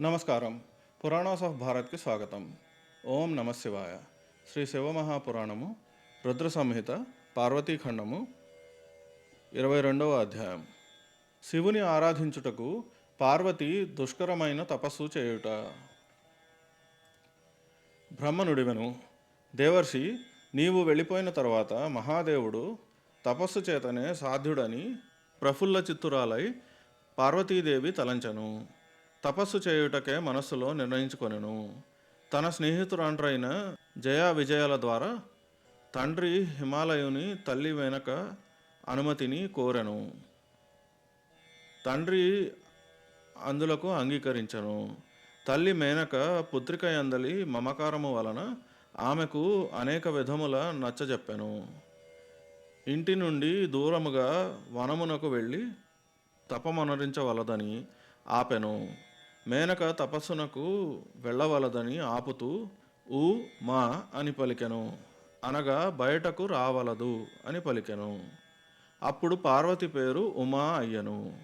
నమస్కారం. పురాణాస్ ఆఫ్ భారత్కి స్వాగతం. ఓం నమ శివాయ. శ్రీ శివమహాపురాణము రుద్ర సంహిత పార్వతీఖండము ఇరవై రెండవ అధ్యాయం. శివుని ఆరాధించుటకు పార్వతి దుష్కరమైన తపస్సు చేయుట. బ్రహ్మనుడివెను దేవర్షి నీవు వెళ్ళిపోయిన తర్వాత మహాదేవుడు తపస్సు చేతనే సాధ్యుడని ప్రఫుల్ల చిత్తురాలై పార్వతీదేవి తలంచెను. తపస్సు చేయుటకే మనస్సులో నిర్ణయించుకొనెను. తన స్నేహితురాండ్రైన జయా విజయాల ద్వారా తండ్రి హిమాలయుని తల్లి వెనక అనుమతిని కోరెను. తండ్రి అందులకు అంగీకరించను. తల్లి మేనక పుత్రిక అందలి మమకారము వలన ఆమెకు అనేక విధముల నచ్చజెప్పెను. ఇంటి నుండి దూరముగా వనమునకు వెళ్ళి తపమనరించవలదని ఆపెను. మేనక తపస్సునకు వెళ్ళవలదని ఆపుతూ ఊ మా అని పలికెను. అనగా బయటకు రావలదు అని పలికెను. అప్పుడు పార్వతి పేరు ఉమా అయ్యను.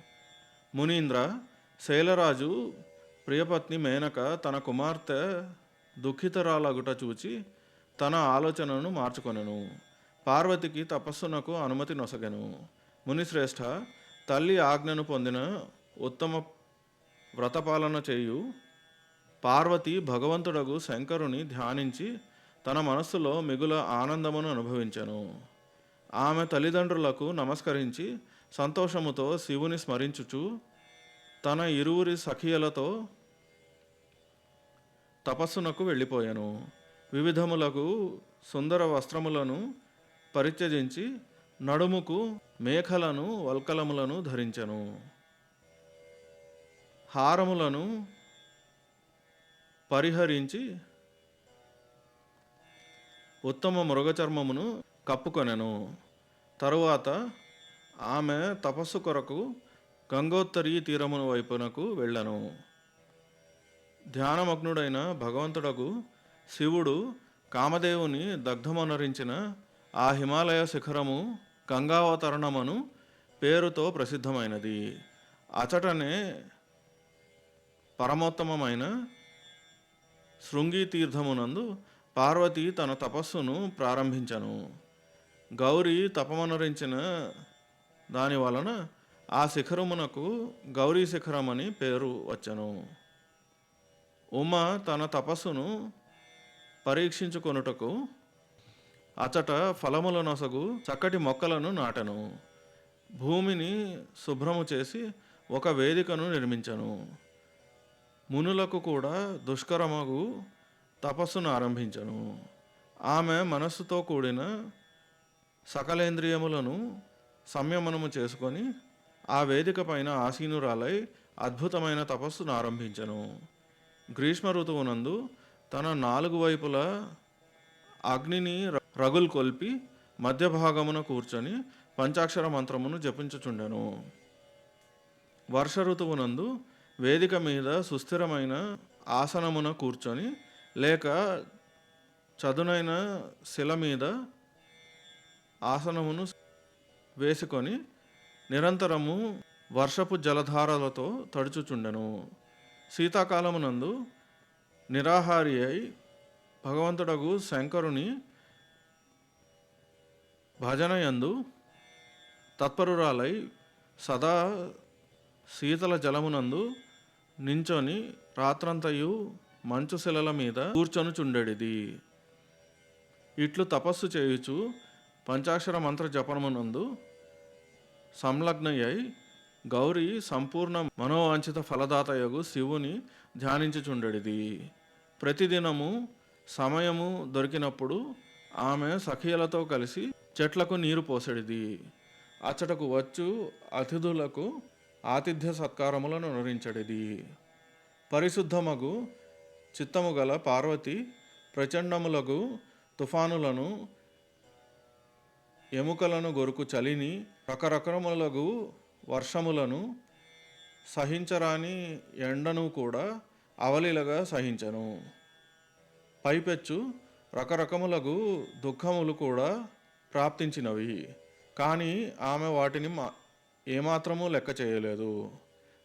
మునీంద్ర శైలరాజు ప్రియపత్ని మేనక తన కుమార్తె దుఃఖితరాలగుట చూచి తన ఆలోచనను మార్చుకొనెను. పార్వతికి తపస్సునకు అనుమతి నొసగెను. మునిశ్రేష్ఠ తల్లి ఆజ్ఞను పొందిన ఉత్తమ వ్రతపాలన చేయు. పార్వతి భగవంతుడగు శంకరుని ధ్యానించి తన మనస్సులో మిగుల ఆనందమును అనుభవించెను. ఆమె తల్లిదండ్రులకు నమస్కరించి సంతోషముతో శివుని స్మరించుచు తన ఇరువురి సఖియలతో తపస్సునకు వెళ్ళిపోయాను. వివిధములకు సుందర వస్త్రములను పరిత్యజించి నడుముకు మేఖలను వల్కలములను ధరించెను. హారములను పరిహరించి ఉత్తమ మృగచర్మమును కప్పుకొనెను. తరువాత ఆమె తపస్సు కొరకు గంగోత్తరి తీరమును వైపునకు వెళ్ళను. ధ్యానమగ్నుడైన భగవంతుడకు శివుడు కామదేవుని దగ్ధమనరించిన ఆ హిమాలయ శిఖరము గంగావతరణమను పేరుతో ప్రసిద్ధమైనది. అచటనే పరమోత్తమమైన శృంగి తీర్థమునందు పార్వతి తన తపస్సును ప్రారంభించను. గౌరీ తపమనరించిన దాని వలన ఆ శిఖరమునకు గౌరీ శిఖరమని పేరు వచ్చను. ఉమ తన తపస్సును పరీక్షించుకొనుటకు అచట ఫలముల నొసగు చక్కటి మొక్కలను నాటెను. భూమిని శుభ్రము చేసి ఒక వేదికను నిర్మించను. మునులకు కూడా దుష్కరమగు తపస్సును ఆరంభించను. ఆమె మనస్సుతో కూడిన సకలేంద్రియములను సంయమనము చేసుకొని ఆ వేదిక పైన ఆసీనురాలై అద్భుతమైన తపస్సును ఆరంభించను. గ్రీష్మ ఋతువునందు తన నాలుగు వైపుల అగ్నిని రగులు కొల్పి మధ్య భాగమున కూర్చొని పంచాక్షర మంత్రమును జపించుచుండెను. వర్ష ఋతువునందు వేదిక మీద సుస్థిరమైన ఆసనమున కూర్చొని లేక చదునైన శిల మీద ఆసనమును వేసుకొని నిరంతరము వర్షపు జలధారలతో తడుచుచుండెను. శీతాకాలమునందు నిరాహారి అయి భగవంతుడగు శంకరుని భజనయందు తత్పరురాలై సదా శీతల జలమునందు నించొని రాత్రంతయు మంచు శిలల మీద కూర్చొనుచుండెడిది. ఇట్లు తపస్సు చేయుచు పంచాక్షర మంత్ర జపనమునందు సంలగ్నయ్యై గౌరి సంపూర్ణ మనోవాంఛిత ఫలదాతయగు శివుని ధ్యానించుచుండెడిది. ప్రతిదినము సమయము దొరికినప్పుడు ఆమె సఖియలతో కలిసి చెట్లకు నీరు పోసెడిది. అచ్చటకు వచ్చు అతిథులకు ఆతిథ్య సత్కారములను నరించడిది పరిశుద్ధమగు చిత్తము గల పార్వతి ప్రచండములకు తుఫానులను ఎముకలను గొరుకు చలిని రకరకములగు వర్షములను సహించరాని ఎండను కూడా అవలీలగా సహించను. పైపెచ్చు రకరకములగు దుఃఖములు కూడా ప్రాప్తించినవి. కానీ ఆమె వాటిని మా ఏమాత్రమూ లెక్క చేయలేదు.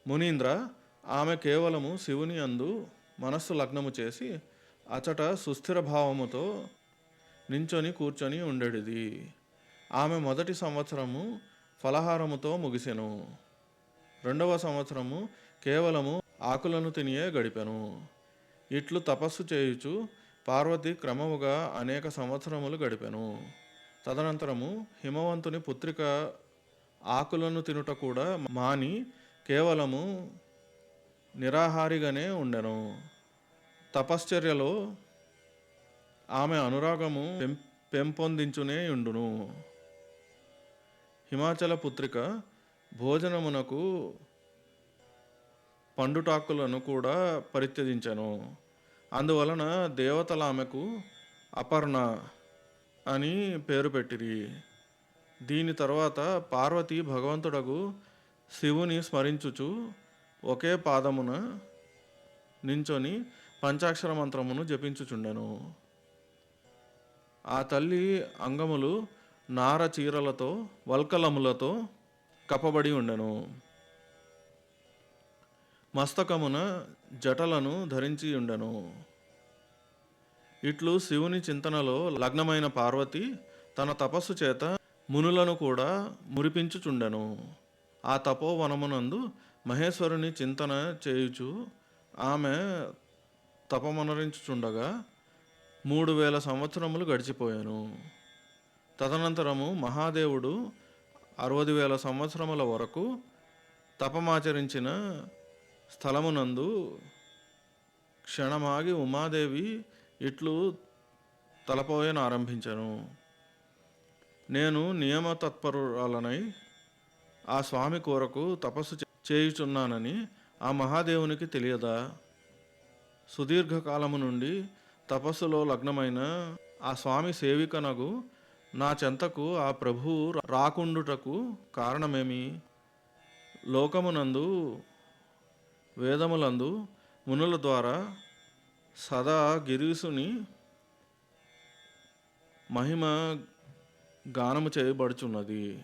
మునీంద్ర ఆమె కేవలము శివుని అందు మనస్సు లగ్నము చేసి అచట సుస్థిర భావముతో నించొని కూర్చొని ఉండేది ఆమె మొదటి సంవత్సరము ఫలహారముతో ముగిసెను. రెండవ సంవత్సరము కేవలము ఆకులను తినియే గడిపెను. ఇట్లు తపస్సు చేయుచు పార్వతి క్రమముగా అనేక సంవత్సరములు గడిపెను. తదనంతరము హిమవంతుని పుత్రిక ఆకులను తినుట కూడా మాని కేవలము నిరాహారిగానే ఉండెను. తపశ్చర్యలో ఆమె అనురాగము పెం పెంపొందించునే ఉండును. హిమాచల పుత్రిక భోజనమునకు పండుటాకులను కూడా పరిత్యజించను. అందువలన దేవతల ఆమెకు అపర్ణ అని పేరు పెట్టిరి. దీని తర్వాత పార్వతి భగవంతుడగు శివుని స్మరించుచు ఒకే పాదమున నించొని పంచాక్షర మంత్రమును జపించుచుండెను. ఆ తల్లి అంగములు నార చీరలతో వల్కలములతో కప్పబడి ఉండెను. మస్తకమున జటలను ధరించి ఉండెను. ఇట్లు శివుని చింతనలో లగ్నమైన పార్వతి తన తపస్సు చేత మునులను కూడా మురిపించుచుండెను. ఆ తపోవనమునందు మహేశ్వరుని చింతన చేయుచు ఆమె తపమనరించుచుండగా మూడు వేల సంవత్సరములు గడిచిపోయాను. తదనంతరము మహాదేవుడు అరవై వేల సంవత్సరముల వరకు తపమాచరించిన స్థలమునందు క్షణమాగి ఉమాదేవి ఇట్లు తలపోయను ఆరంభించను. నేను నియమ తత్పరురాలనై ఆ స్వామి కోరకు తపస్సు చేయుచున్నానని ఆ మహాదేవునికి తెలియదా? సుదీర్ఘకాలము నుండి తపస్సులో లగ్నమైన ఆ స్వామి సేవికనగు నా చెంతకు ఆ ప్రభువు రాకుండుటకు కారణమేమి? లోకమునందు వేదములందు మునుల ద్వారా సదా గిరీసుని మహిమ గానము చేయబడుచున్నది.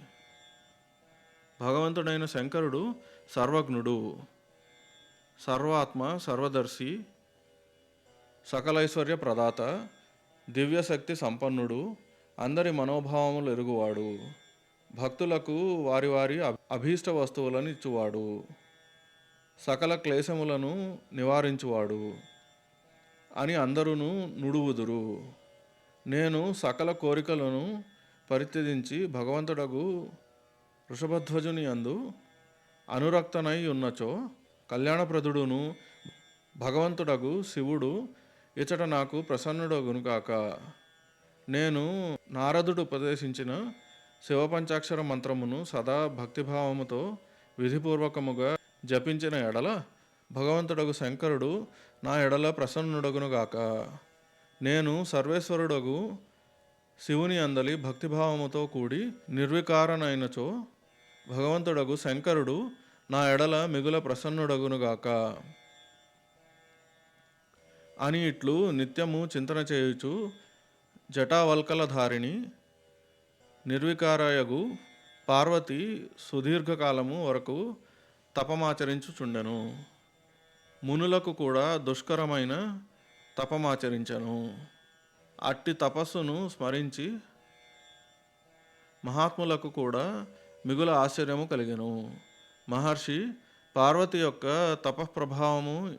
భగవంతుడైన శంకరుడు సర్వజ్ఞుడు సర్వాత్మ సర్వదర్శి సకలైశ్వర్య ప్రదాత దివ్యశక్తి సంపన్నుడు అందరి మనోభావములు ఎరుగువాడు భక్తులకు వారి వారి అభి- అభీష్ట వస్తువులను ఇచ్చువాడు సకల క్లేశములను నివారించువాడు అని అందరూ నుడువుదురు. నేను సకల కోరికలను పరిత్యజించి భగవంతుడగు వృషభధ్వజుని అందు అనురక్తనై ఉన్నచో కళ్యాణప్రదుడును భగవంతుడగు శివుడు ఇచట నాకు ప్రసన్నుడగును కాక నేను నారదుడు ఉపదేశించిన శివపంచాక్షర మంత్రమును సదా భక్తిభావముతో విధిపూర్వకముగా జపించిన ఎడల భగవంతుడగు శంకరుడు నా ఎడల ప్రసన్నుడగునుగాక నేను సర్వేశ్వరుడగు శివుని అందలి భక్తిభావముతో కూడి నిర్వికారనైనచో భగవంతుడగు శంకరుడు నా ఎడల మిగుల ప్రసన్నుడగునుగాక అని ఇట్లు నిత్యము చింతన చేయుచు జటావల్కలధారిణి నిర్వికారయగు పార్వతి సుదీర్ఘకాలము వరకు తపమాచరించుచుండెను. మునులకు కూడా దుష్కరమైన తపమాచరించెను. అట్టి తపస్సును స్మరించి మహాత్ములకు కూడా మిగుల ఆశ్చర్యము కలిగను. మహర్షి పార్వతి యొక్క తపఃప్రభావము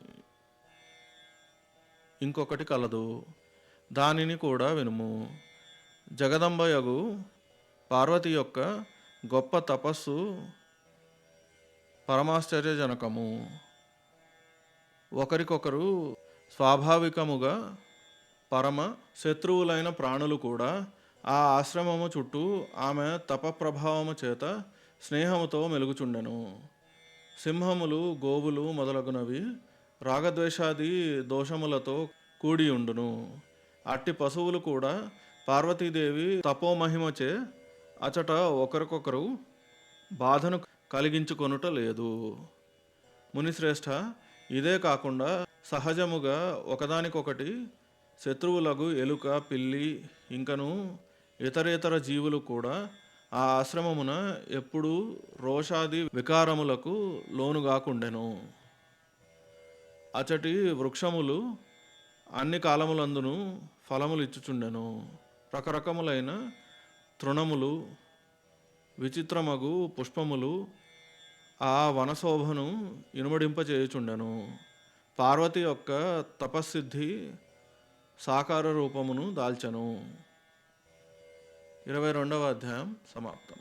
ఇంకొకటి కలదు. దానిని కూడా వినుము. జగదంబయగు పార్వతి యొక్క గొప్ప తపస్సు పరమాశ్చర్యజనకము. ఒకరికొకరు స్వాభావికముగా పరమ శత్రువులైన ప్రాణులు కూడా ఆ ఆశ్రమము చుట్టూ ఆమె తపప్రభావము చేత స్నేహముతో మెలుగుచుండెను. సింహములు గోవులు మొదలగునవి రాగద్వేషాది దోషములతో కూడి ఉండును అట్టి పశువులు కూడా పార్వతీదేవి తపోమహిమచే అచట ఒకరికొకరు బాధను కలిగించుకొనుట లేదు. మునిశ్రేష్ఠ ఇదే కాకుండా సహజముగా ఒకదానికొకటి శత్రువులకు ఎలుక పిల్లి ఇంకను ఇతరేతర జీవులు కూడా ఆ ఆశ్రమమున ఎప్పుడూ రోషాది వికారములకు లోనుగాకుండెను అచటి వృక్షములు అన్ని కాలములందును ఫలములు ఇచ్చుచుండెను. రకరకములైన తృణములు విచిత్రమగు పుష్పములు ఆ వనశోభను ఇనుమడింపచేయుచుండెను. పార్వతి యొక్క తపస్సిద్ధి సాకార రూపమును దాల్చను. ఇరవై రెండవ అధ్యాయం సమాప్తం.